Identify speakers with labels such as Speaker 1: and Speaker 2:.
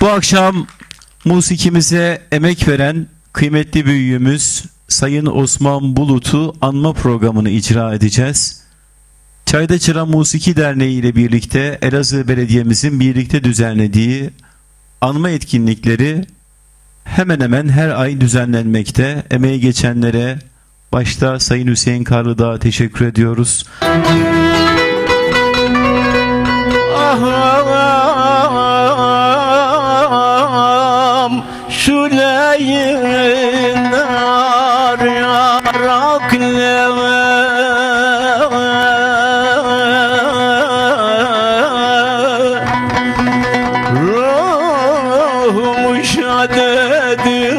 Speaker 1: Bu akşam musikimize emek veren kıymetli büyüğümüz Sayın Osman Bulut'u anma programını icra edeceğiz. Çayda Çıra Musiki Derneği ile birlikte Elazığ Belediye'mizin birlikte düzenlediği anma etkinlikleri hemen hemen her ay düzenlenmekte. Emeği geçenlere başta Sayın Hüseyin Karlıdağ'a teşekkür ediyoruz.
Speaker 2: Ah, Süleynar yarak neve Ruhum şadedim